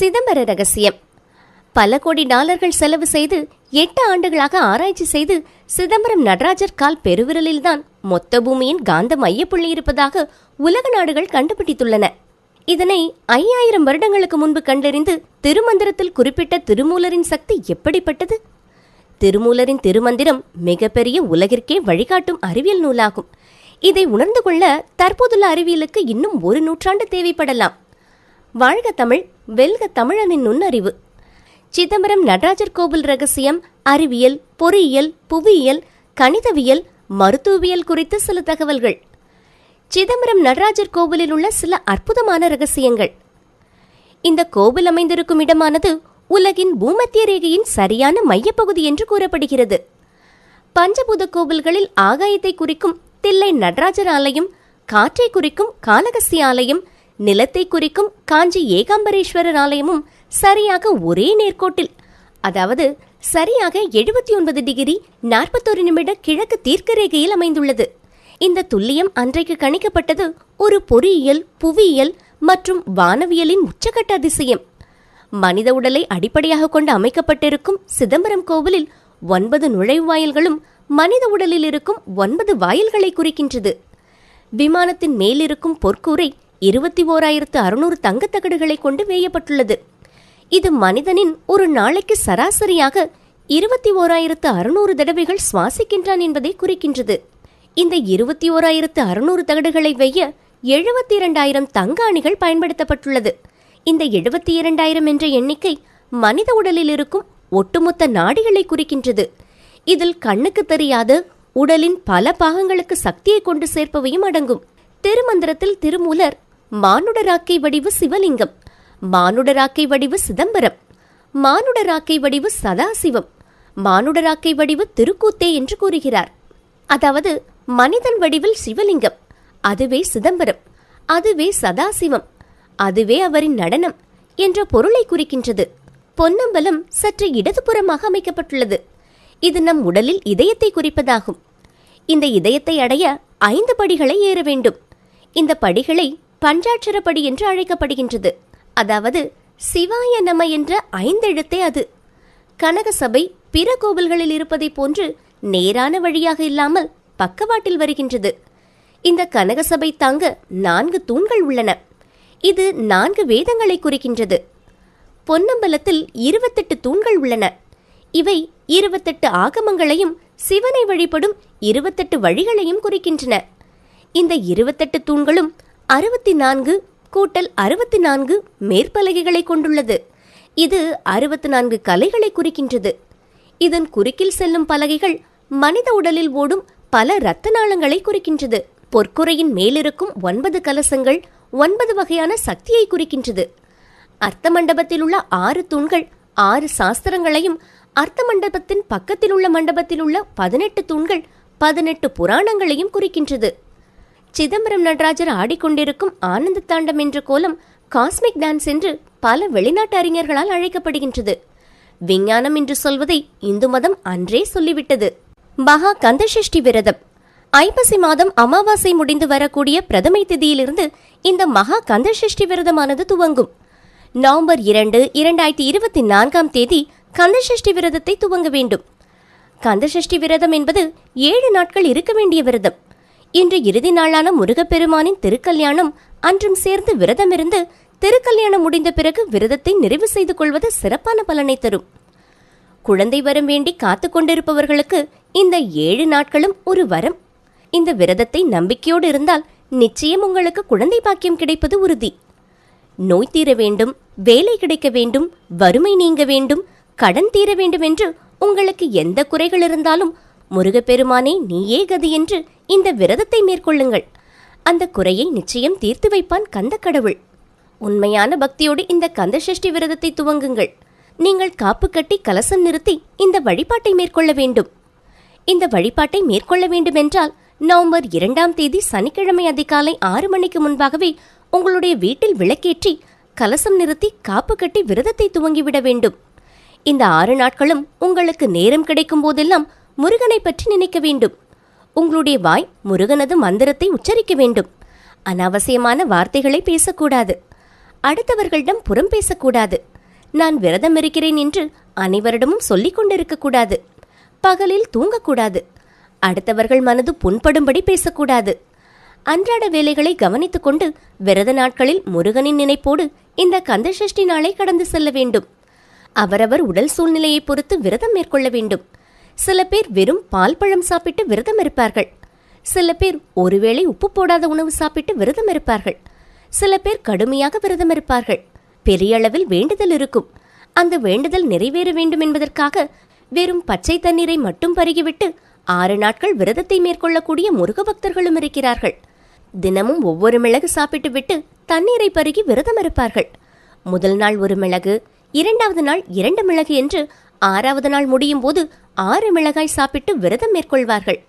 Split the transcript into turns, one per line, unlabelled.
சிதம்பர ரகசியம். பல கோடி டாலர்கள் செலவு செய்து எட்டு ஆண்டுகளாக ஆராய்ச்சி செய்து சிதம்பரம் நடராஜர் கால் பெருவிரலில்தான் மொத்த பூமியின் காந்த மையப்புள்ளி இருப்பதாக உலக நாடுகள் கண்டுபிடித்துள்ளன. இதனை ஐயாயிரம் வருடங்களுக்கு முன்பு கண்டறிந்து திருமந்திரத்தில் குறிப்பிட்ட திருமூலரின் சக்தி எப்படிப்பட்டது? திருமூலரின் திருமந்திரம் மிகப்பெரிய உலகிற்கே வழிகாட்டும் அறிவியல் நூலாகும். இதை உணர்ந்து கொள்ள தற்போதுள்ள அறிவியலுக்கு இன்னும் ஒரு நூற்றாண்டு தேவைப்படலாம். வாழ்க தமிழ் வெல்க தமிழனின் நுண்ணறிவு. சிதம்பரம் நடராஜர் கோவில் ரகசியம் அறிவியல் பொறியியல் புவியியல் கணிதவியல் மருத்துவவியல் குறித்த சில தகவல்கள். சிதம்பரம் நடராஜர் கோவிலில் உள்ள சில அற்புதமான ரகசியங்கள். இந்த கோவில் அமைந்திருக்கும் இடமானது உலகின் பூமத்திய ரேகையின் சரியான மையப்பகுதி என்று கூறப்படுகிறது. பஞ்சபூத கோவில்களில் ஆகாயத்தை குறிக்கும் தில்லை நடராஜர் ஆலயம் காற்றை குறிக்கும் காளகஸ்தி ஆலயம் நிலத்தை குறிக்கும் காஞ்சி ஏகாம்பரேஸ்வரர் ஆலயமும் சரியாக ஒரே நேர்கோட்டில். அதாவது சரியாக எழுபத்தி ஒன்பது டிகிரி நாற்பத்தொரு நிமிட கிழக்கு தீர்க்க ரேகையில் அமைந்துள்ளது. இந்த துல்லியம் அன்றைக்கு கணிக்கப்பட்டது ஒரு பொறியியல் புவியியல் மற்றும் வானவியலின் உச்சகட்ட அதிசயம். மனித உடலை அடிப்படையாக கொண்டு அமைக்கப்பட்டிருக்கும் சிதம்பரம் கோவிலில் ஒன்பது நுழைவாயில்களும் மனித உடலில் இருக்கும் ஒன்பது வாயில்களை குறிக்கின்றது. விமானத்தின் மேலிருக்கும் பொற்கூரை இருபத்தி ஓராயிரத்து அறுநூறு தங்கத்தகடுகளை கொண்டு வேயப்பட்டுள்ளது இது மனிதனின் ஒரு நாளைக்கு சராசரியாக இருபத்தி ஓராயிரத்து அறுநூறு தடவைகள் சுவாசிக்கின்றான் என்பதை குறிக்கின்றது. இந்த இருபத்தி ஓராயிரத்து அறுநூறு தகடுகளை வெய்ய எழுபத்தி இரண்டாயிரம் தங்க அணிகள் பயன்படுத்தப்பட்டுள்ளது. இந்த எழுபத்தி இரண்டாயிரம் என்ற எண்ணிக்கை மனித உடலில் இருக்கும் ஒட்டுமொத்த நாடிகளை குறிக்கின்றது. இதில் கண்ணுக்கு தெரியாத உடலின் பல பாகங்களுக்கு சக்தியை கொண்டு சேர்ப்பவையும் அடங்கும். திருமந்திரத்தில் திருமூலர் மானுடராக்கை வடிவு சிவலிங்கம். மானுடராக்கை வடிவு சிதம்பரம். மானுடராக்கை வடிவு சதாசிவம். மானுடராக்கை வடிவு திருக்கூத்தே என்று கூறுகிறார். அதாவது மனிதன் வடிவில் சிவலிங்கம். அதுவே சிதம்பரம். அதுவே சதாசிவம். அதுவே அவரின் நடனம் என்ற பொருளை குறிக்கின்றது. பொன்னம்பலம் சற்று இடதுபுறமாக அமைக்கப்பட்டுள்ளது. இது நம் உடலில் இதயத்தை குறிப்பதாகும். இந்த இதயத்தை அடைய ஐந்து படிகளை ஏற வேண்டும். இந்த படிகளை பஞ்சாட்சரப்படி என்று அழைக்கப்படுகின்றது. அதாவது சிவாய நம என்ற ஐந்தெழுத்தே அது. கனகசபை பிற கோவில்களில் இருப்பதைப் போன்று நேரான வழியாக இல்லாமல் பக்கவாட்டில் வருகின்றது. இந்த கனகசபை தாங்க நான்கு தூண்கள் உள்ளன. இது நான்கு வேதங்களை குறிக்கின்றது. பொன்னம்பலத்தில் இருபத்தெட்டு தூண்கள் உள்ளன. இவை இருபத்தெட்டு ஆகமங்களையும் சிவனை வழிபடும் இருபத்தெட்டு வழிகளையும் குறிக்கின்றன. இந்த இருபத்தெட்டு தூண்களும் அறுபத்தி நான்கு கூட்டல் அறுபத்தி நான்கு மேற்பலகைகளை கொண்டுள்ளது. இது அறுபத்தி நான்கு கலைகளை குறிக்கின்றது. இதன் குறுக்கில் செல்லும் பலகைகள் மனித உடலில் ஓடும் பல இரத்த நாளங்களை குறிக்கின்றது. பொற்குறையின் மேலிருக்கும் ஒன்பது கலசங்கள் ஒன்பது வகையான சக்தியை குறிக்கின்றது. அர்த்த மண்டபத்தில் உள்ள ஆறு தூண்கள் ஆறு சாஸ்திரங்களையும் அர்த்த மண்டபத்தின் பக்கத்தில் உள்ள மண்டபத்தில் உள்ள பதினெட்டு தூண்கள் பதினெட்டு புராணங்களையும் குறிக்கின்றது. சிதம்பரம் நடராஜர் ஆடிக்கொண்டிருக்கும் ஆனந்த தாண்டம் என்ற கோலம் காஸ்மிக் டான்ஸ் என்று பல வெளிநாட்டு அறிஞர்களால் அழைக்கப்படுகின்றது. விஞ்ஞானம் என்று சொல்வதை இந்து மதம் அன்றே சொல்லிவிட்டது. மகா கந்தசஷ்டி விரதம். ஐப்பசி மாதம் அமாவாசை முடிந்து வரக்கூடிய பிரதமை திதியிலிருந்து இந்த மகா கந்தசஷ்டி விரதமானது துவங்கும். நவம்பர் இரண்டு இரண்டாயிரத்தி இருபத்தி நான்காம் தேதி கந்தசஷ்டி விரதத்தை துவங்க வேண்டும். கந்தசஷ்டி விரதம் என்பது ஏழு நாட்கள் இருக்க வேண்டிய விரதம். இன்று இறுதி நாளான முருகப்பெருமானின் திருக்கல்யாணம் அன்றும் சேர்ந்து விரதமிருந்து திருக்கல்யாணம் முடிந்த பிறகு விரதத்தை நிறைவு செய்து கொள்வது சிறப்பான பலனை தரும். குழந்தை வரம் வேண்டி காத்து கொண்டிருப்பவர்களுக்கு இந்த ஏழு நாட்களும் ஒரு வரம். இந்த விரதத்தை நம்பிக்கையோடு இருந்தால் நிச்சயம் உங்களுக்கு குழந்தை பாக்கியம் கிடைப்பது உறுதி. நோய் தீர வேண்டும் வேலை கிடைக்க வேண்டும் வறுமை நீங்க வேண்டும் கடன் தீர வேண்டும் என்று உங்களுக்கு எந்த குறைகள் இருந்தாலும் முருகப்பெருமானே நீயே கதி என்று இந்த விரதத்தை மேற்கொள்ளுங்கள். அந்த குறையை நிச்சயம் தீர்த்து வைப்பான் கந்த கடவுள் உண்மையான பக்தியோடு இந்த கந்த சஷ்டி விரதத்தை துவங்குங்கள். நீங்கள் காப்பு கட்டி கலசம் நிறுத்தி இந்த வழிபாட்டை மேற்கொள்ள வேண்டும். இந்த வழிபாட்டை மேற்கொள்ள வேண்டுமென்றால் நவம்பர் இரண்டாம் தேதி சனிக்கிழமை அதிகாலை ஆறு மணிக்கு முன்பாகவே உங்களுடைய வீட்டில் விளக்கேற்றி கலசம் நிறுத்தி காப்பு கட்டி விரதத்தை துவங்கிவிட வேண்டும். இந்த ஆறு நாட்களும் உங்களுக்கு நேரம் கிடைக்கும் போதெல்லாம் முருகனை பற்றி நினைக்க வேண்டும். உங்களுடைய வாய் முருகனது மந்திரத்தை உச்சரிக்க வேண்டும். அனாவசியமான வார்த்தைகளை பேசக்கூடாது. அடுத்தவர்களிடம் புறம் பேசக்கூடாது. நான் விரதம் இருக்கிறேன் என்று அனைவரிடமும் சொல்லிக் கொண்டிருக்கக்கூடாது. பகலில் தூங்கக்கூடாது. அடுத்தவர்கள் மனது புண்படும்படி பேசக்கூடாது. அன்றாட வேலைகளை கவனித்துக்கொண்டு விரத நாட்களில் முருகனின் நினைப்போடு இந்த கந்தசஷ்டி நாளை கடந்து செல்ல வேண்டும். அவரவர் உடல் சூழ்நிலையை பொறுத்து விரதம் மேற்கொள்ள வேண்டும். சில பேர் வெறும் பால் பழம் சாப்பிட்டு விரதம் இருப்பார்கள். சில பேர் ஒருவேளை உப்பு போடாத உணவு சாப்பிட்டு விரதம் இருப்பார்கள். சில பேர் கடுமையாக விரதம் இருப்பார்கள். பெரிய அளவில் வேண்டுதல் இருக்கும். அந்த வேண்டுதல் நிறைவேற வேண்டும் என்பதற்காக வெறும் பச்சை தண்ணீரை மட்டும் பருகிவிட்டு ஆறு நாட்கள் விரதத்தை மேற்கொள்ளக்கூடிய முருக பக்தர்களும் இருக்கிறார்கள். தினமும் ஒவ்வொரு மிளகு சாப்பிட்டு விட்டு தண்ணீரை பருகி விரதம் இருப்பார்கள். முதல் நாள் ஒரு மிளகு இரண்டாவது நாள் இரண்டு மிளகு என்று ஆறாவது நாள் முடியும் போது ஆறு மிளகாய் சாப்பிட்டு விரதம் மேற்கொள்வார்கள்.